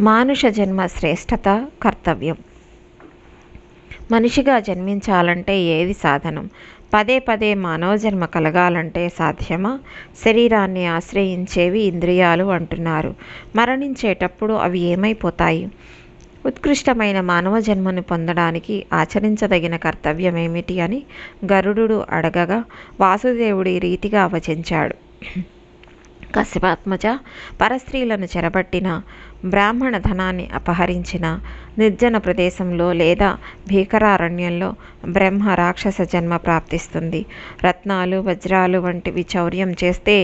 మానుష జన్మ శ్రేష్టత కర్తవ్యం. మనిషిగా జన్మించాలంటే ఏది సాధనం? పదే పదే మానవ జన్మ కలగాలంటే సాధ్యమా? శరీరాన్ని ఆశ్రయించేవి ఇంద్రియాలు అంటున్నారు. మరణించేటప్పుడు అవి ఏమైపోతాయి? ఉత్కృష్టమైన మానవ జన్మను పొందడానికి ఆచరించదగిన కర్తవ్యం ఏమిటి అని గరుడు అడగగా వాసుదేవుడి రీతిగా వచించాడు కశ్యపాత్మజ పరస్త్రీలను చెరబట్టిన బ్రాహ్మణ ధనాన్ని అపహరించిన నిర్జన ప్రదేశంలో లేదా భీకరారణ్యంలో బ్రహ్మ రాక్షస జన్మ ప్రాప్తిస్తుంది. రత్నాలు వజ్రాలు వంటివి చౌర్యం చేస్తే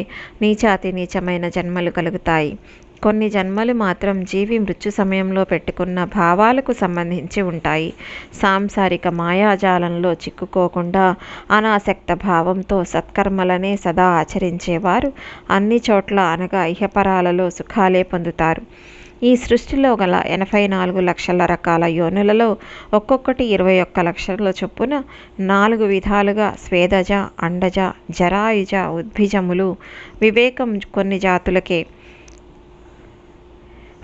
నీచాతి నీచమైన జన్మలు కలుగుతాయి. కొన్ని జన్మలు మాత్రం జీవి మృత్యు సమయంలో పెట్టుకున్న భావాలకు సంబంధించి ఉంటాయి. సాంసారిక మాయాజాలంలో చిక్కుకోకుండా అనాసక్త భావంతో సత్కర్మలనే సదా ఆచరించేవారు. అన్ని చోట్ల అనగా ఇహపరాలలో సుఖాలే పొందుతారు. ఈ సృష్టిలో గల ఎనభై నాలుగు లక్షల రకాల యోనులలో ఒక్కొక్కటి ఇరవై ఒక్క లక్షల చొప్పున నాలుగు విధాలుగా స్వేదజ అండజ జరాయుజ ఉద్భిజములు వివేకం కొన్ని జాతులకే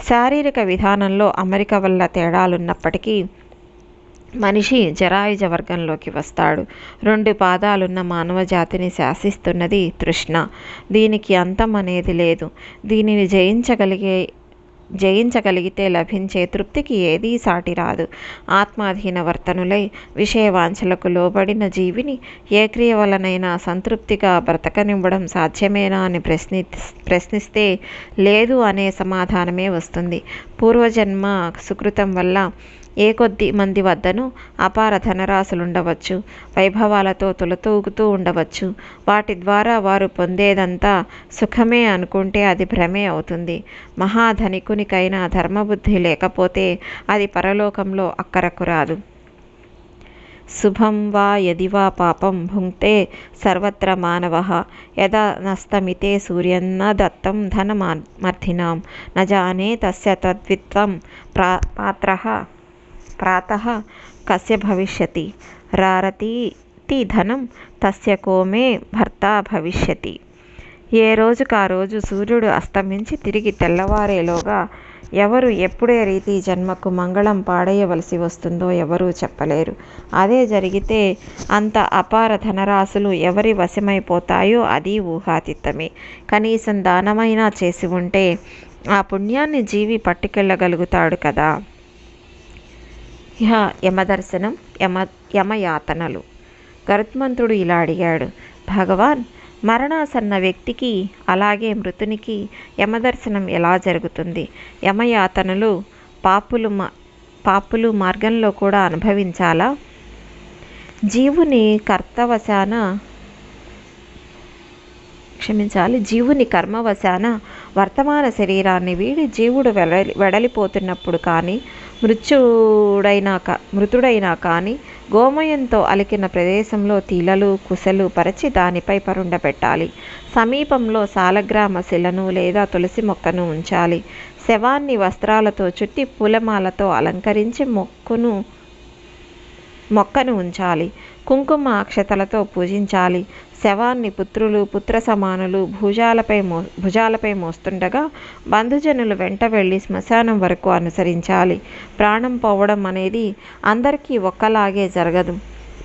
శారీరక విధానంలో అమరిక వల్ల తేడాలున్నప్పటికీ మనిషి జరాయుజ వర్గంలోకి వస్తాడు. రెండు పాదాలున్న మానవ జాతిని శాసిస్తున్నది తృష్ణ. దీనికి అంతం అనేది లేదు. దీనిని జయించగలిగే జయించగలిగితే లభించే తృప్తికి ఏదీ సాటి రాదు. ఆత్మాధీన వర్తనులై విషయవాంఛలకు లోబడిన జీవిని ఏ క్రియ వలనైనా సంతృప్తిగా బ్రతకనివ్వడం సాధ్యమేనా అని ప్రశ్ని ప్రశ్నిస్తే లేదు అనే సమాధానమే వస్తుంది. పూర్వజన్మ సుకృతం వల్ల ఏ కొద్ది మంది వద్దను అపార ధనరాశులుండవచ్చు వైభవాలతో తులతూగుతూ ఉండవచ్చు. వాటి ద్వారా వారు పొందేదంతా సుఖమే అనుకుంటే అది భ్రమే అవుతుంది. మహాధనికునికైనా ధర్మబుద్ధి లేకపోతే అది పరలోకంలో అక్కరకు రాదు. శుభం వా యది వా పాపం భుంక్తే సర్వత్ర మానవ యదా నస్తమితే సూర్యన్న దత్తం ధనమర్థినాం న జానే తస్య తద్విత్వం ప్రా పాత్ర. ప్రాతः కస్య భవిష్యతి రారతీతి ధనం తస్య కోమే భర్త భవిష్యతి ఏ రోజుకు ఆ రోజు సూర్యుడు అస్తమించి తిరిగి తెల్లవారేలోగా ఎవరు ఎప్పుడే రీతి జన్మకు మంగళం పాడేయవలసి వస్తుందో ఎవరూ చెప్పలేరు. అదే జరిగితే అంత అపార ధనరాశులు ఎవరి వశమైపోతాయో అది ఊహాతీతమే. కనీసం దానమైనా చేసి ఉంటే ఆ పుణ్యాన్ని జీవి పట్టుకెళ్ళగలుగుతాడు కదా. యమదర్శనం యమ యమయాతనలు. గరుత్మంతుడు ఇలా అడిగాడు భగవాన్ మరణాసన్న వ్యక్తికి అలాగే మృతునికి యమదర్శనం ఎలా జరుగుతుంది? యమయాతనలు పాపులు పాపులు మార్గంలో కూడా అనుభవించాలా? జీవుని కర్తవశాన క్షమించాలి. జీవుని కర్మవశాన వర్తమాన శరీరాన్ని వీడి జీవుడు వెడలి వెడలిపోతున్నప్పుడు కానీ మృత్యుడైనాక మృతుడైనా కానీ గోమయంతో అలికిన ప్రదేశంలో తీలలు కుసలు పరిచి దానిపై పరుండబెట్టాలి. సమీపంలో సాలగ్రామ శిలను లేదా తులసి మొక్కను ఉంచాలి. శవాన్ని వస్త్రాలతో చుట్టి పూలమాలతో అలంకరించి మొక్కును మొక్కను ఉంచాలి. కుంకుమ అక్షతలతో పూజించాలి. శవాన్ని పుత్రులు పుత్ర సమానులు భుజాలపై మో భుజాలపై మోస్తుండగా బంధుజనులు వెంట వెళ్ళి శ్మశానం వరకు అనుసరించాలి. ప్రాణం పోవడం అనేది అందరికీ ఒక్కలాగే జరగదు.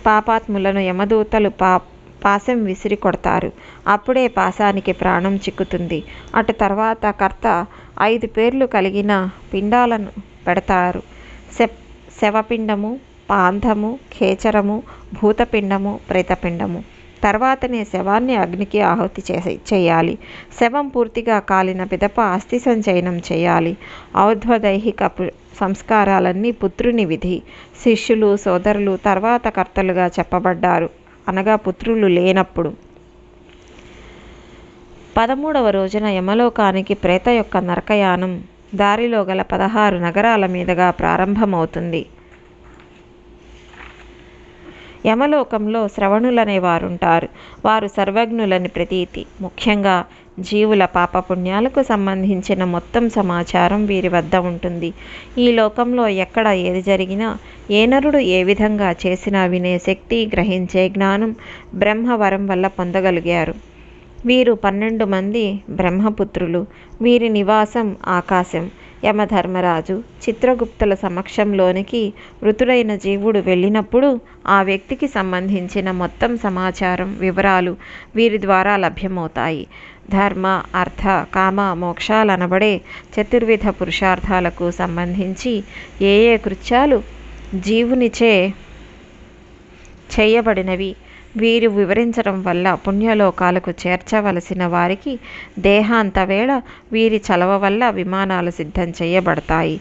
పాపాత్ములను యమదూతలు పా పాశం విసిరి కొడతారు. అప్పుడే పాశానికి ప్రాణం చిక్కుతుంది. అటు తర్వాత కర్త ఐదు పేర్లు కలిగిన పిండాలను పెడతారు. శ శవపిండము పాంధము ఖేచరము భూతపిండము ప్రేతపిండము. తర్వాతనే శవాన్ని అగ్నికి ఆహుతి చేసే చేయాలి. శవం పూర్తిగా కాలిన పిదప అస్థి సంచయనం చేయాలి. ఔధ్వదైహిక సంస్కారాలన్నీ పుత్రుని విధి. శిష్యులు సోదరులు తర్వాత కర్తలుగా చెప్పబడ్డారు. అనగా పుత్రులు లేనప్పుడు. పదమూడవ రోజున యమలోకానికి ప్రేత యొక్క నరకయానం. దారిలో గల పదహారు నగరాల మీదుగా ప్రారంభమవుతుంది. యమలోకంలో శ్రవణులనే వారుంటారు వారు సర్వజ్ఞులని ప్రతీతి. ముఖ్యంగా జీవుల పాపపుణ్యాలకు సంబంధించిన మొత్తం సమాచారం వీరి వద్ద ఉంటుంది. ఈ లోకంలో ఎక్కడ ఏది జరిగినా ఏ నరుడు ఏ విధంగా చేసినా వినే శక్తి గ్రహించే జ్ఞానం బ్రహ్మవరం వల్ల పొందగలిగారు. వీరు పన్నెండు మంది బ్రహ్మపుత్రులు. వీరి నివాసం ఆకాశం. యమధర్మరాజు చిత్రగుప్తుల సమక్షంలోనికి మృతుడైన జీవుడు వెళ్ళినప్పుడు ఆ వ్యక్తికి సంబంధించిన మొత్తం సమాచారం వివరాలు వీరి ద్వారా లభ్యమవుతాయి. ధర్మ అర్థ కామ మోక్షాలనబడే చతుర్విధ పురుషార్థాలకు సంబంధించి ఏ ఏ కృత్యాలు జీవునిచే చేయబడినవి వీరు వివరించడం వల్ల పుణ్యలోకాలకు చేర్చవలసిన వారికి దేహాంత వేళ వీరి చలవ వల్ల విమానాలు సిద్ధం చేయబడతాయి.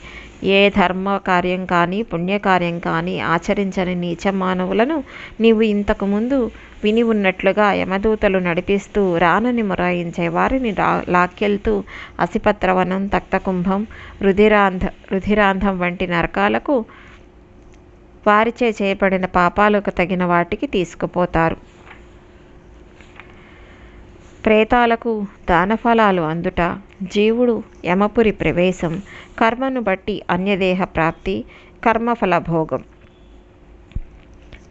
ఏ ధర్మ కార్యం కానీ పుణ్యకార్యం కానీ ఆచరించని నీచ మానవులను నీవు ఇంతకు ముందు విని ఉన్నట్లుగా యమదూతలు నడిపిస్తూ రానని మొరాయించే వారిని రా లాక్కెళ్తూ అసిపత్రవనం తక్తకుంభం రుధిరాంధ రుధిరాంధం వంటి నరకాలకు వారిచే చేయబడిన పాపాలకు తగిన వాటికి తీసుకుపోతారు. ప్రేతాలకు దానఫలాలు అందుట జీవుడు యమపురి ప్రవేశం కర్మను బట్టి అన్యదేహ ప్రాప్తి కర్మఫల భోగం.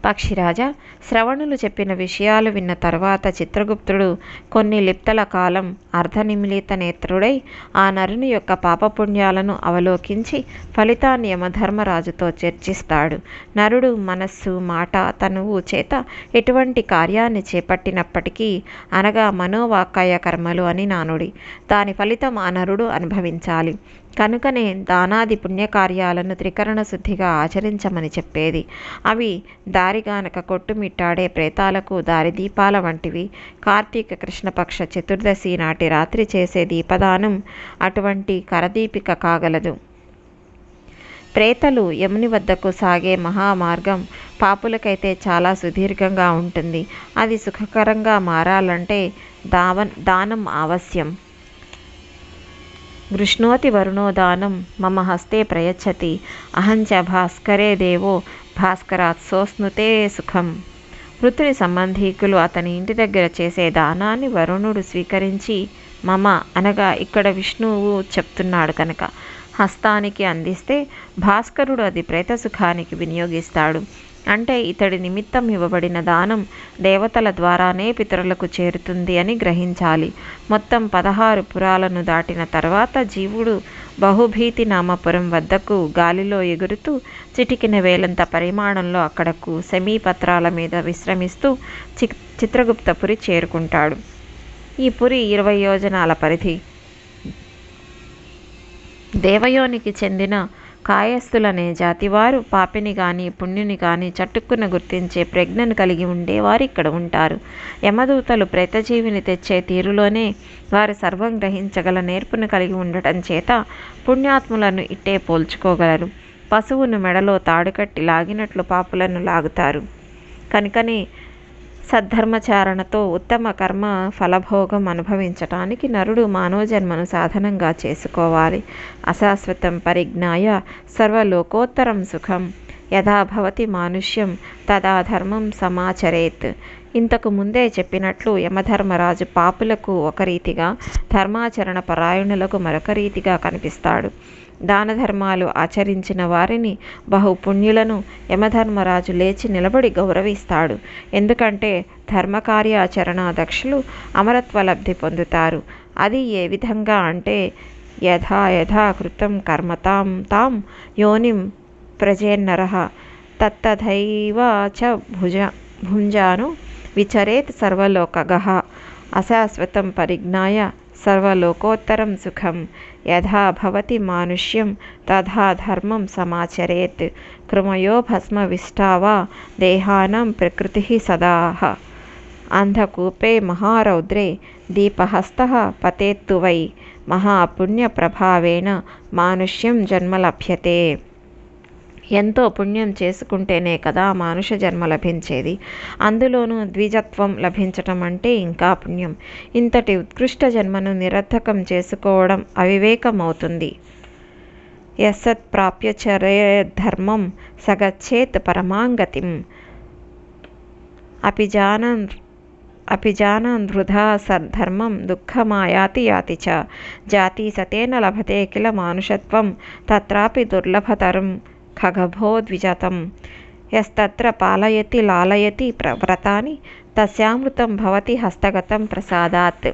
పక్షిరాజా శ్రవణులు చెప్పిన విషయాలు విన్న తర్వాత చిత్రగుప్తుడు కొన్ని లిప్తల కాలం అర్ధనిమిలిత నేత్రుడై ఆ నరుని యొక్క పాపపుణ్యాలను అవలోకించి ఫలితాన్ని యమధర్మరాజుతో చర్చిస్తాడు. నరుడు మనస్సు మాట తనువు చేత ఎటువంటి కార్యాన్ని చేపట్టినప్పటికీ అనగా మనోవాకాయ కర్మలు అని నానుడి. దాని ఫలితం ఆ నరుడు అనుభవించాలి. కనుకనే దానాది పుణ్యకార్యాలను త్రికరణ శుద్ధిగా ఆచరించమని చెప్పేది. అవి దారిగానక కొట్టుమిట్టాడే ప్రేతాలకు దారిదీపాల వంటివి. కార్తీక కృష్ణపక్ష చతుర్దశి నాటి రాత్రి చేసే దీపదానం అటువంటి కరదీపిక కాగలదు. ప్రేతలు యముని వద్దకు సాగే మహామార్గం పాపులకైతే చాలా సుదీర్ఘంగా ఉంటుంది. అది సుఖకరంగా మారాలంటే దావన్ దానం ఆవశ్యం వృష్ణోతి వరుణో దానం మమ హస్తే ప్రయచ్చతి. అహంచ భాస్కరే దేవో భాస్కరాత్ సోస్నుతే సుఖం. మృతుని సంబంధీకులు అతని ఇంటి దగ్గర చేసే దానాన్ని వరుణుడు స్వీకరించి మమ అనగా ఇక్కడ విష్ణువు చెప్తున్నాడు కనుక హస్తానికి అందిస్తే భాస్కరుడు అది ప్రేత సుఖానికి వినియోగిస్తాడు. అంటే ఇతడి నిమిత్తం ఇవ్వబడిన దానం దేవతల ద్వారానే పితరులకు చేరుతుంది అని గ్రహించాలి. మొత్తం పదహారు పురాలను దాటిన తర్వాత జీవుడు బహుభీతి నామపురం వద్దకు గాలిలో ఎగురుతూ చిటికిన వేలంత పరిమాణంలో అక్కడకు సెమీపత్రాల మీద విశ్రమిస్తూ చి చిత్రగుప్తపురి చేరుకుంటాడు. ఈ పురి ఇరవై యోజనాల పరిధి. దేవయోనికి చెందిన కాయస్థులనే జాతివారు పాపిని కానీ పుణ్యుని కానీ చట్టుక్కున గుర్తించే ప్రజ్ఞను కలిగి ఉండేవారు ఇక్కడ ఉంటారు. యమదూతలు ప్రేతజీవిని తెచ్చే తీరులోనే వారు సర్వం గ్రహించగల నేర్పును కలిగి ఉండటం చేత పుణ్యాత్ములను ఇట్టే పోల్చుకోగలరు. పశువును మెడలో తాడుకట్టి లాగినట్లు పాపులను లాగుతారు. కనుకనే సద్ధర్మచారణతో ఉత్తమ కర్మ ఫలభోగం అనుభవించటానికి నరుడు మానవ జన్మను సాధనంగా చేసుకోవాలి. అశాశ్వతం పరిజ్ఞాయ సర్వలోకోత్తరం సుఖం. యథా భవతి మానుష్యం తదా ధర్మం సమాచరేత్. ఇంతకు ముందే చెప్పినట్లు యమధర్మరాజు పాపులకు ఒక రీతిగా ధర్మాచరణ పరాయణులకు మరొక రీతిగా కనిపిస్తాడు. దాన ధర్మాలు ఆచరించిన వారిని బహుపుణ్యులను యమధర్మరాజు లేచి నిలబడి గౌరవిస్తాడు. ఎందుకంటే ధర్మకార్యాచరణ దక్షులు అమరత్వ లబ్ధి పొందుతారు. అది ఏ విధంగా అంటే యథా యథా కృతం కర్మతాం తాం యోనిం ప్రజేన్నర తత్తథైవ చ భుజ భుంజాను విచరేత్ సర్వలోకగః అశాశ్వతం పరిజ్ఞాయ సర్వలోకోత్తరం సుఖం. యథా భవతి మానుష్యం తథా ధర్మం సమాచరేత్. కృమయో భస్మవిష్టావా దేహానం ప్రకృతి సదాహ అంధకూపే మహారౌద్రే దీపహస్త పతేత్తు వై. మహాపుణ్యప్రభావేణ మానుష్యం జన్మ లభ్యతే. ఎంతో పుణ్యం చేసుకుంటేనే కదా మానుష జన్మ లభించేది. అందులోనూ ద్విజత్వం లభించటం అంటే ఇంకా పుణ్యం. ఇంతటి ఉత్కృష్ట జన్మను నిరర్థకం చేసుకోవడం అవివేకమవుతుంది. యసత్ యస్సత్ ప్రాప్య ధర్మం సగచ్చేత్ పరమాంగతిం. అపిజానన్ అపిజానన్ వృధా సద్ధర్మం దుఃఖమాయాతి యాతి చ. జాతి సతేన లభతే కిల మానుషత్వం తత్రాపి దుర్లభతరం. ఖగభో ద్విజాతం. యస్తత్ర పాలయతి లాలయతి వ్రతాని తస్యామృతం భవతి హస్తగతం ప్రసాదాత్.